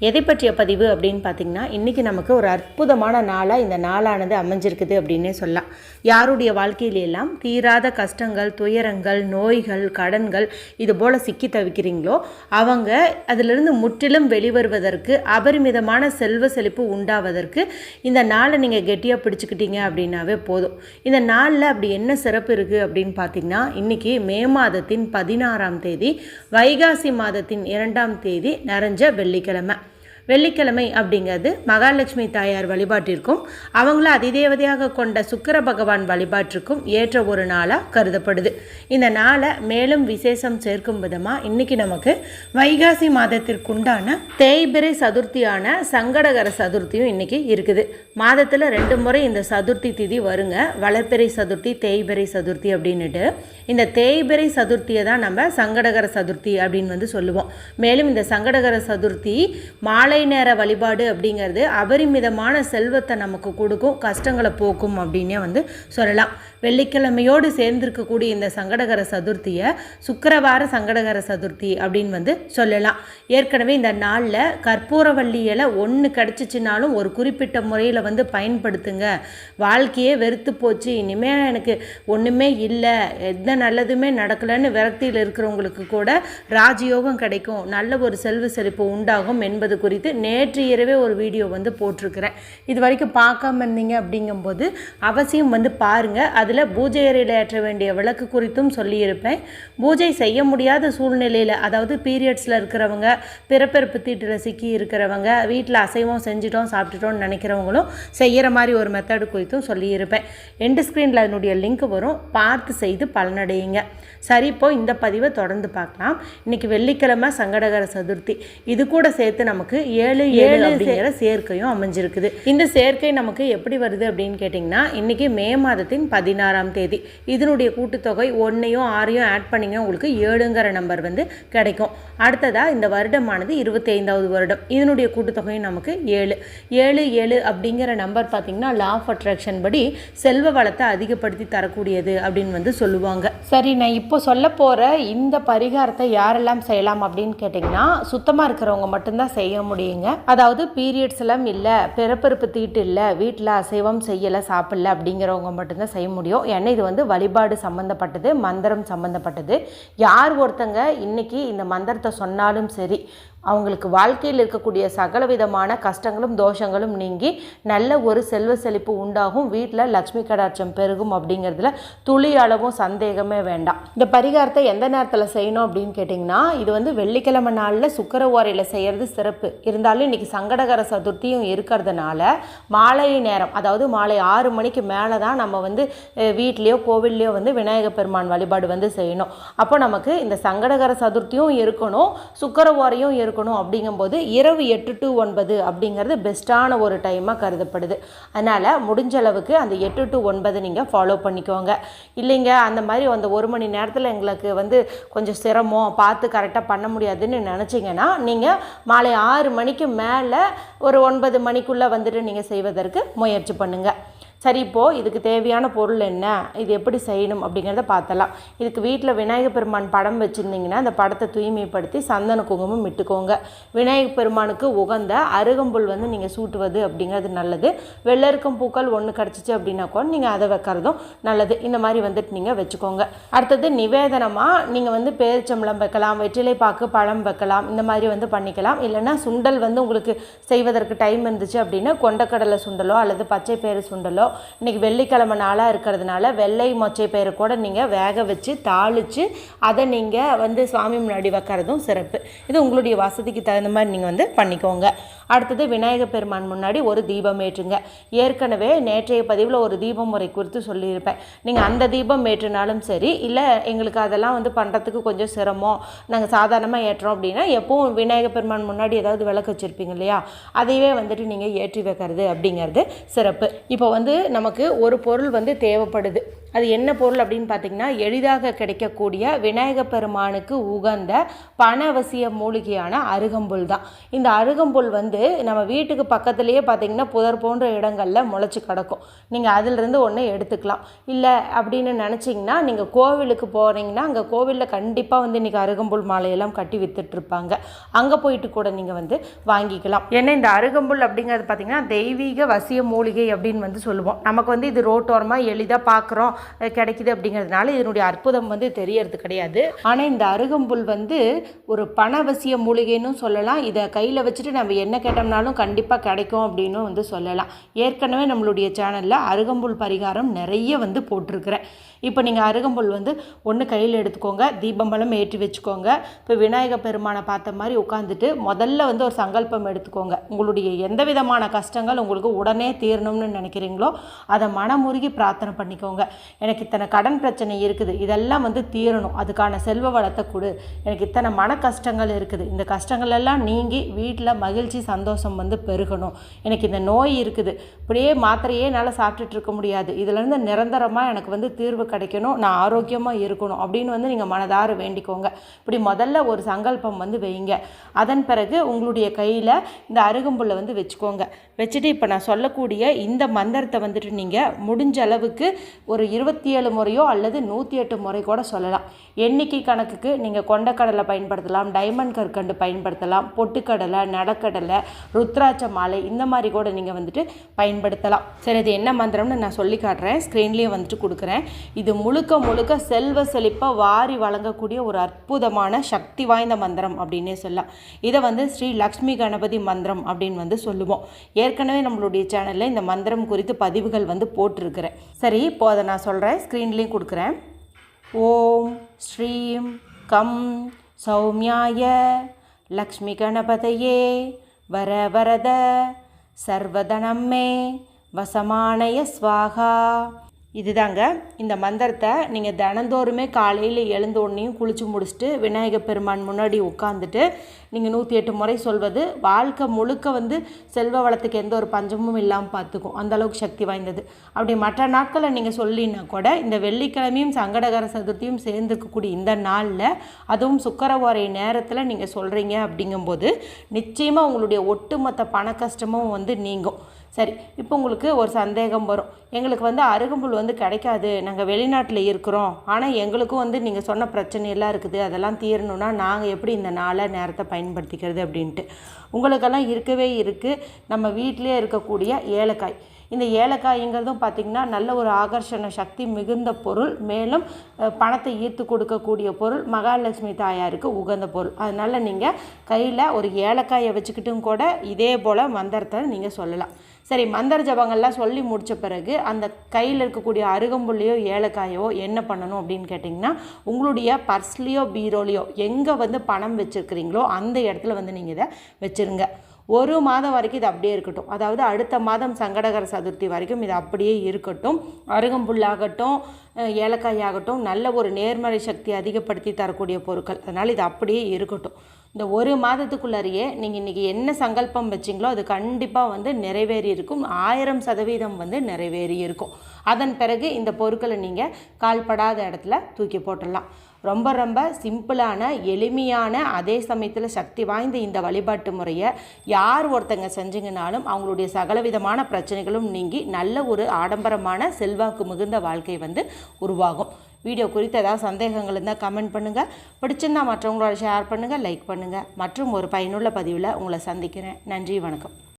எதை பற்றிய பதிவு அப்படின்னு பார்த்தீங்கன்னா இன்றைக்கி நமக்கு ஒரு அற்புதமான நாளாக இந்த நாளானது அமைஞ்சிருக்குது அப்படின்னே சொல்லலாம். யாருடைய வாழ்க்கையிலெல்லாம் தீராத கஷ்டங்கள் துயரங்கள் நோய்கள் கடன்கள் இது போல் சிக்கி தவிக்கிறீங்களோ அவங்க அதிலிருந்து முற்றிலும் வெளிவருவதற்கு அபரிமிதமான செல்வ செழிப்பு உண்டாவதற்கு இந்த நாளை நீங்கள் கெட்டியாக பிடிச்சிக்கிட்டீங்க அப்படின்னாவே போதும். இந்த நாளில் அப்படி என்ன சிறப்பு இருக்குது அப்படின்னு பார்த்தீங்கன்னா இன்றைக்கி மே மாதத்தின் பதினாறாம் தேதி வைகாசி மாதத்தின் இரண்டாம் தேதி நிறைஞ்ச வெள்ளிக்கிழமை. வெள்ளிக்கிழமை அப்படிங்கிறது மகாலட்சுமி தாயார் வழிபாட்டிற்கும் அவங்கள அதிதேவதையாக கொண்ட சுக்கிர பகவான் வழிபாட்டிற்கும் ஏற்ற ஒரு நாளாக கருதப்படுது. இந்த நாளை மேலும் விசேஷம் சேர்க்கும் விதமாக இன்றைக்கி நமக்கு வைகாசி மாதத்திற்குண்டான தேய்பிரை சதுர்த்தியான சங்கடகர சதுர்த்தியும் இன்றைக்கி இருக்குது. மாதத்தில் ரெண்டு முறை இந்த சதுர்த்தி திதி வருங்க. வளர்ப்பிறை சதுர்த்தி தேய்பிரை சதுர்த்தி அப்படின்னுட்டு இந்த தேய்பிரை சதுர்த்தியை தான் நம்ம சங்கடகர சதுர்த்தி அப்படின்னு வந்து சொல்லுவோம். மேலும் இந்த சங்கடகர சதுர்த்தி மாலை நேர வழிபாடு அப்படிங்கிறது அபரிமிதமான செல்வத்தை நமக்கு கொடுக்கும் கஷ்டங்களை போக்கும் அப்படின்னே வந்து சொல்லலாம். வெள்ளிக்கிழமையோடு சேர்ந்திருக்கக்கூடிய இந்த சங்கடகர சதுர்த்தியை சுக்கரவார சங்கடகர சதுர்த்தி அப்படின்னு வந்து சொல்லலாம். ஏற்கனவே இந்த நாளில் கற்பூரவள்ளி இலை ஒன்று கிடச்சிச்சினாலும் ஒரு குறிப்பிட்ட முறையில் வந்து பயன்படுத்துங்க. வாழ்க்கையே வெறுத்து போச்சு. இனிமேல் எனக்கு ஒன்றுமே இல்லை. எந்த நல்லதுமே நடக்கலைன்னு விரக்தியில் இருக்கிறவங்களுக்கு கூட ராஜயோகம் கிடைக்கும். நல்ல ஒரு செல்வ செழிப்பு உண்டாகும் என்பது குறித்து நேற்று இரவே ஒரு வீடியோ வந்து போட்டிருக்கிறேன். இது வரைக்கும் பார்க்காம இருந்தீங்க அப்படிங்கும்போது அவசியம் வந்து பாருங்கள் அதில் பூஜை அறையில் ஏற்ற வேண்டிய விளக்கு குறித்தும் சொல்லியிருப்பேன். பூஜை செய்ய முடியாத சூழ்நிலையில் அதாவது பீரியட்ஸில் இருக்கிறவங்க பிறப்பிறப்பு தீட்டில் சிக்கி இருக்கிறவங்க வீட்டில் அசைவம் செஞ்சிட்டோம் சாப்பிட்டுட்டோம்னு நினைக்கிறவங்களும் செய்கிற மாதிரி ஒரு மெத்தடு குறித்தும் சொல்லியிருப்பேன். எண்டு ஸ்க்ரீனில் அதனுடைய லிங்க் வரும். பார்த்து செய்து பலனடையுங்க. சரி இப்போ இந்த பதிவை தொடர்ந்து பார்க்கலாம். இன்னைக்கு வெள்ளிக்கிழமை சங்கடகர சதுர்த்தி. இது கூட சேர்த்து நமக்கு ஏழு ஏழு அப்படிங்கிற சேர்க்கையும் அமைஞ்சிருக்குது. இந்த சேர்க்கை நமக்கு எப்படி வருது அப்படின்னு கேட்டிங்கன்னா இன்னைக்கு மே மாதத்தின் பதினாறாம் தேதி. இதனுடைய கூட்டுத்தொகை ஒன்றையும் ஆறையும் ஆட் பண்ணிங்க உங்களுக்கு ஏழுங்கிற நம்பர் வந்து கிடைக்கும். அடுத்ததாக இந்த வருடமானது இருபத்தி ஐந்தாவது வருடம். இதனுடைய கூட்டுத்தொகையும் நமக்கு ஏழு. ஏழு ஏழு அப்படிங்கிற நம்பர் பார்த்திங்கன்னா லா ஆஃப் அட்ராக்ஷன் படி செல்வ வளத்தை அதிகப்படுத்தி தரக்கூடியது அப்படின்னு வந்து சொல்லுவாங்க. சரி நான் இப்போ சொல்ல போகிற இந்த பரிகாரத்தை யாரெல்லாம் செய்யலாம் அப்படின்னு கேட்டிங்கன்னா சுத்தமாக இருக்கிறவங்க மட்டும்தான் செய்ய முடியுங்க அதாவது பீரியட்ஸ் எல்லாம் இல்லை பிறப்பிறப்பு தீட்டு இல்லை வீட்டில் அசைவம் செய்யலை சாப்பிடல அப்படிங்கிறவங்க மட்டும்தான் செய்ய முடியும். ஏன்னா இது வந்து வழிபாடு சம்மந்தப்பட்டது மந்திரம் சம்மந்தப்பட்டது யார் ஒருத்தங்க இன்னைக்கு இந்த மந்திரத்தை சொன்னாலும் சரி அவங்களுக்கு வாழ்க்கையில் இருக்கக்கூடிய சகல விதமான கஷ்டங்களும் தோஷங்களும் நீங்கி நல்ல ஒரு செல்வ செழிப்பு உண்டாகும். வீட்டில் லக்ஷ்மி கடாட்சம் பெருகும் அப்படிங்கிறதுல துளி அளவும் சந்தேகமே வேண்டாம். இந்த பரிகாரத்தை எந்த நேரத்தில் செய்யணும் அப்படின்னு கேட்டிங்கன்னா இது வந்து வெள்ளிக்கிழமை நாளில் சுக்கர ஓரையில் செய்கிறது சிறப்பு. இருந்தாலும் இன்றைக்கி சங்கடகர சதுர்த்தியும் இருக்கிறதுனால மாலை நேரம் அதாவது மாலை ஆறு மணிக்கு மேலே தான் நம்ம வந்து வீட்லேயோ கோவில்லையோ வந்து விநாயகர் பெருமான் வழிபாடு வந்து செய்யணும். அப்போ நமக்கு இந்த சங்கடகர சதுர்த்தியும் இருக்கணும் சுக்கர ஓரையும் இருக்கணும். இருக்கணும் அப்படிங்கும்போது இரவு எட்டு டு ஒன்பது அப்படிங்கிறது பெஸ்ட்டான ஒரு டைமாக கருதப்படுது. அதனால் முடிஞ்ச அளவுக்கு அந்த எட்டு டு ஒன்பது நீங்கள் ஃபாலோ பண்ணிக்கோங்க. இல்லைங்க அந்த மாதிரி அந்த ஒரு மணி நேரத்தில் எங்களுக்கு வந்து கொஞ்சம் சிரமம் பார்த்து கரெக்டாக பண்ண முடியாதுன்னு நினச்சிங்கன்னா நீங்கள் மாலை ஆறு மணிக்கு மேலே ஒரு ஒன்பது மணிக்குள்ளே வந்துட்டு நீங்கள் செய்வதற்கு முயற்சி பண்ணுங்கள் சரி இப்போது இதுக்கு தேவையான பொருள் என்ன? இது எப்படி செய்யணும்? அப்படிங்கிறத பார்த்தலாம் இதுக்கு வீட்டில் விநாயகர் பெருமான் படம் வச்சுருந்தீங்கன்னா அந்த படத்தை தூய்மைப்படுத்தி சந்தன குங்குமம் இட்டுக்கோங்க. விநாயகர் பெருமானுக்கு உகந்த அருகம்புல் வந்து நீங்கள் சூட்டுவது அப்படிங்கிறது நல்லது. வெள்ளருக்கும் பூக்கள் ஒன்று கிடச்சிச்சு அப்படின்னா கூட நீங்கள் அதை வைக்கிறதும் நல்லது. இந்த மாதிரி வந்துட்டு நீங்கள் வச்சுக்கோங்க. அடுத்தது நிவேதனமாக நீங்கள் வந்து பேரிச்சம்பளம் வைக்கலாம் வெற்றிலை பாக்கு பழம் வைக்கலாம் இந்த மாதிரி வந்து பண்ணிக்கலாம். இல்லைன்னா சுண்டல் வந்து உங்களுக்கு செய்வதற்கு டைம் இருந்துச்சு அப்படின்னா கொண்டக்கடலை சுண்டலோ அல்லது பச்சை பயிறு சுண்டலோ இன்னைக்கு வெள்ளிக்கிழமை நாளாக இருக்கிறதுனால வெள்ளை மொச்சை பயிறு கூட நீங்கள் வேக வச்சு தாளித்து அதை நீங்கள் வந்து சுவாமி முன்னாடி வைக்கிறதும் சிறப்பு. இது உங்களுடைய வசதிக்கு தகுந்த மாதிரி நீங்கள் வந்து பண்ணிக்கோங்க. அடுத்தது விநாயகர் பெருமான் முன்னாடி ஒரு தீபம் ஏற்றுங்க. ஏற்கனவே நேற்றைய பதிவில் ஒரு தீபம் முறை குறித்து சொல்லியிருப்பேன். நீங்கள் அந்த தீபம் ஏற்றினாலும் சரி இல்லை எங்களுக்கு அதெல்லாம் வந்து பண்ணுறதுக்கு கொஞ்சம் சிரமம் நாங்கள் சாதாரணமாக ஏற்றோம் அப்படின்னா எப்பவும் விநாயகர் பெருமான் முன்னாடி ஏதாவது விளக்கு வச்சுருப்பீங்க இல்லையா? அதையே வந்துட்டு நீங்கள் ஏற்றி வைக்கிறது அப்படிங்கிறது சிறப்பு. இப்போ வந்து நமக்கு ஒரு பொருள் வந்து தேவைப்படுது. அது என்ன பொருள் அப்படின்னு பார்த்தீங்கன்னா எளிதாக கிடைக்கக்கூடிய விநாயக பெருமானுக்கு உகந்த பணவசிய மூலிகையான அருகம்புல் தான். இந்த அருகம்புல் வந்து நம்ம வீட்டுக்கு பக்கத்துலேயே பார்த்தீங்கன்னா புதர் போன்ற இடங்களில் முளைச்சி கிடக்கும். நீங்கள் அதிலிருந்து ஒன்று எடுத்துக்கலாம். இல்லை அப்படின்னு நினச்சிங்கன்னா நீங்கள் கோவிலுக்கு போகிறீங்கன்னா அங்கே கோவிலில் கண்டிப்பாக வந்து இன்றைக்கி அருகம்புல் மாலையெல்லாம் கட்டி வித்துட்ருப்பாங்க அங்கே போயிட்டு கூட நீங்கள் வந்து வாங்கிக்கலாம். ஏன்னா இந்த அருகம்புல் அப்படிங்கிறது பார்த்திங்கன்னா தெய்வீக வசிய மூலிகை அப்படின்னு வந்து சொல்லுவோம். நமக்கு வந்து இது ரோட்டோரமாக எளிதாக பார்க்குறோம் கிடைக்குது அப்படிங்கிறதுனால இதனுடைய அற்புதம் வந்து தெரியறது கிடையாது. ஆனால் இந்த அருகம்புல் வந்து ஒரு பணவசிய மூலிகைன்னு சொல்லலாம். இதை கையில் வச்சுட்டு நம்ம என்ன கேட்டோம்னாலும் கண்டிப்பாக கிடைக்கும் அப்படின்னு வந்து சொல்லலாம். ஏற்கனவே நம்மளுடைய சேனலில் அருகம்புல் பரிகாரம் நிறைய வந்து போட்டிருக்கிறேன். இப்போ நீங்கள் அருகம்புல் வந்து ஒன்று கையில் எடுத்துக்கோங்க தீபம்பலம் ஏற்றி வச்சுக்கோங்க. இப்போ விநாயக பெருமானை பார்த்த மாதிரி உட்காந்துட்டு முதல்ல வந்து ஒரு சங்கல்பம் எடுத்துக்கோங்க. உங்களுடைய எந்த விதமான கஷ்டங்கள் உங்களுக்கு உடனே தீரணும்னு நினைக்கிறீங்களோ அதை மனமுருகி பிரார்த்தனை பண்ணிக்கோங்க. எனக்கு இத்தனை கடன் பிரச்சனை இருக்குது இதெல்லாம் வந்து தீரணும். அதுக்கான செல்வ வளத்தை கொடு. எனக்கு இத்தனை மன கஷ்டங்கள் இருக்குது. இந்த கஷ்டங்கள் எல்லாம் நீங்கி வீட்டில் மகிழ்ச்சி சந்தோஷம் வந்து பெருகணும். எனக்கு இந்த நோய் இருக்குது. இப்படியே மாத்திரையே என்னால் சாப்பிட்டுட்டு இருக்க முடியாது. இதுலேருந்து நிரந்தரமாக எனக்கு வந்து தீர்வு கிடைக்கணும். நான் ஆரோக்கியமாக இருக்கணும் அப்படின்னு வந்து நீங்கள் மனதார வேண்டிக்கோங்க. இப்படி முதல்ல ஒரு சங்கல்பம் வந்து வைங்க. அதன் பிறகு உங்களுடைய கையில் இந்த அருகம்புல்லை வந்து வச்சுக்கோங்க. வச்சுட்டு இப்போ நான் சொல்லக்கூடிய இந்த மந்திரத்தை வந்துட்டு நீங்கள் முடிஞ்ச அளவுக்கு ஒரு இருபத்தி ஏழு முறையோ அல்லது நூற்றி எட்டு முறை கூட சொல்லலாம். எண்ணிக்கை கணக்குக்கு நீங்கள் கொண்டக்கடலை பயன்படுத்தலாம் டைமண்ட் கற்கண்டு பயன்படுத்தலாம் பொட்டுக்கடலை நடக்கடலை ருத்ராட்ச மாலை இந்த மாதிரி கூட நீங்கள் வந்துட்டு பயன்படுத்தலாம். சரி இது என்ன மந்திரம்னு நான் சொல்லி காட்டுறேன். ஸ்க்ரீன்லேயே வந்துட்டு கொடுக்குறேன். இது முழுக்க முழுக்க செல்வ செழிப்பாக வாரி வழங்கக்கூடிய ஒரு அற்புதமான சக்தி வாய்ந்த மந்திரம் அப்படின்னே சொல்லலாம். இதை வந்து ஸ்ரீ லக்ஷ்மி கணபதி மந்திரம் அப்படின்னு வந்து சொல்லுவோம். ஏற்கனவே நம்மளுடைய சேனலில் இந்த மந்திரம் குறித்து பதிவுகள் வந்து போட்டிருக்கிறேன். சரி இப்போ அதை நான் சொல்கிறேன் ஸ்க்ரீன்லேயும் கொடுக்குறேன். ஓம் ஸ்ரீம் கம் சௌமியாய லக்ஷ்மி கணபதையே வர வரத சர்வதனம்மே வசமானய ஸ்வாகா. இதுதாங்க. இந்த மந்திரத்தை நீங்கள் தினந்தோறுமே காலையில் எழுந்த உடனேயும் குளித்து முடிச்சுட்டு விநாயகர் பெருமான் முன்னாடி உட்காந்துட்டு நீங்கள் நூற்றி எட்டு முறை சொல்வது வாழ்க்கை முழுக்க வந்து செல்வ வளத்துக்கு எந்த ஒரு பஞ்சமும் இல்லாமல் பார்த்துக்கும். அந்தளவுக்கு சக்தி வாய்ந்தது. அப்படி மற்ற நாட்களை நீங்கள் சொல்லினா கூட இந்த வெள்ளிக்கிழமையும் சங்கடகர சதுர்த்தியும் சேர்ந்துக்கக்கூடிய இந்த நாளில் அதுவும் சுக்கரவாரை நேரத்தில் நீங்கள் சொல்கிறீங்க அப்படிங்கும்போது நிச்சயமாக உங்களுடைய ஒட்டுமொத்த பண கஷ்டமும் வந்து நீங்கும். சரி இப்போ உங்களுக்கு ஒரு சந்தேகம் வரும். எங்களுக்கு வந்து அருகம்புல் வந்து கிடைக்காது. நாங்கள் வெளிநாட்டில் இருக்கிறோம். ஆனால் எங்களுக்கும் வந்து நீங்கள் சொன்ன பிரச்சனையெல்லாம் இருக்குது. அதெல்லாம் தீரணும்னா நாங்கள் எப்படி இந்த நாளை நேரத்தை பயன்படுத்திக்கிறது அப்படின்ட்டு. உங்களுக்கெல்லாம் இருக்கவே இருக்குது நம்ம வீட்டிலே இருக்கக்கூடிய ஏலக்காய். இந்த ஏலக்காய்ங்கிறதும் பார்த்திங்கன்னா நல்ல ஒரு ஆகர்ஷண சக்தி மிகுந்த பொருள். மேலும் பணத்தை ஈர்த்து கொடுக்கக்கூடிய பொருள். மகாலட்சுமி தாயாருக்கு உகந்த பொருள். அதனால் நீங்கள் கையில் ஒரு ஏலக்காயை வச்சுக்கிட்டும் கூட இதே போல் மந்திரத்தை நீங்கள் சொல்லலாம். சரி மந்திர ஜபங்கள்லாம் சொல்லி முடித்த பிறகு அந்த கையில் இருக்கக்கூடிய அருகம்புள்ளையோ ஏலக்காயோ என்ன பண்ணணும் அப்படின்னு கேட்டிங்கன்னா உங்களுடைய பர்ஸ்லேயோ பீரோலையோ எங்கே வந்து பணம் வச்சுருக்கிறீங்களோ அந்த இடத்துல வந்து நீங்கள் இதை வச்சுருங்க. ஒரு மாதம் வரைக்கும் இது அப்படியே இருக்கட்டும். அதாவது அடுத்த மாதம் சங்கடகர சதுர்த்தி வரைக்கும் இது அப்படியே இருக்கட்டும். அருகம்புல்லாகட்டும் ஏலக்காய் ஆகட்டும் நல்ல ஒரு நேர்மறை சக்தி அதிகப்படுத்தி தரக்கூடிய பொருட்கள். அதனால் இது அப்படியே இருக்கட்டும். இந்த ஒரு மாதத்துக்குள்ளாரியே நீங்கள் இன்றைக்கி என்ன சங்கல்பம் வச்சிங்களோ அது கண்டிப்பாக வந்து நிறைவேறி இருக்கும். ஆயிரம் சதவீதம் வந்து நிறைவேறி இருக்கும். அதன் பிறகு இந்த பொருட்களை நீங்கள் கால்படாத இடத்துல தூக்கி போட்டுடலாம். ரொம்ப ரொம்ப சிம்பிளான எளிமையான அதே சமயத்தில் சக்தி வாய்ந்த இந்த வழிபாட்டு முறையை யார் ஒருத்தங்க செஞ்சிங்கனாலும் அவங்களுடைய சகலவிதமான பிரச்சனைகளும் நீங்கி நல்ல ஒரு ஆடம்பரமான செல்வாக்கு மிகுந்த வாழ்க்கை வந்து உருவாகும். வீடியோ குறித்து ஏதாவது சந்தேகங்கள் இருந்தால் கமெண்ட் பண்ணுங்கள் பிடிச்சிருந்தா மற்றவங்களோட ஷேர் பண்ணுங்கள் லைக் பண்ணுங்கள் மற்றும் ஒரு பயனுள்ள பதிவில் உங்களை சந்திக்கிறேன். நன்றி வணக்கம்.